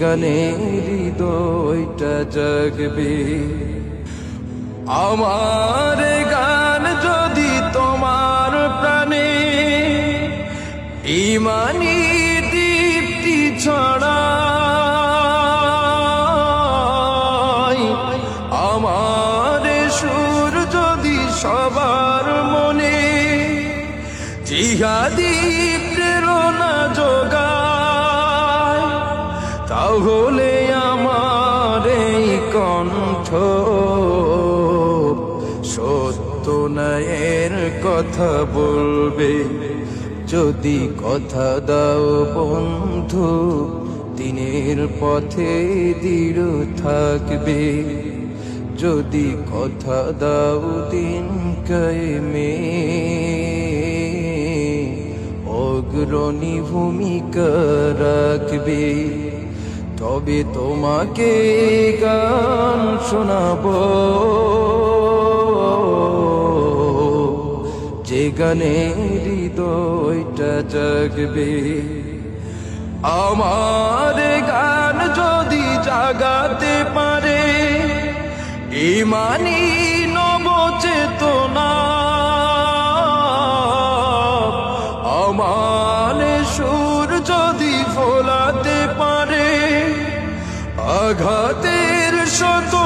গানে হৃদয়টা জাগবে। আমার গান যদি তোমার প্রাণে ইমানি দীপ্তি ছড়া আমার সুর যদি সবার মনে জিহাদি তাহলে আমার এই কণ্ঠ। সত্য ন্যায়ের কথা বলবে, যদি কথা দাও বন্ধু, দিনের পথে দৃঢ় থাকবে। যদি কথা দাও দিন কায়েমে, অগ্রণী ভূমিকা রাখবে। তবে তোমাকে গান শোনাবো। যে গানে হৃদয়টা জাগবে, আমার গান যদি জাগাতে পারে ইমানি নবচেতনা। আমার সুর যদি ফোলাতে আঘাতের শত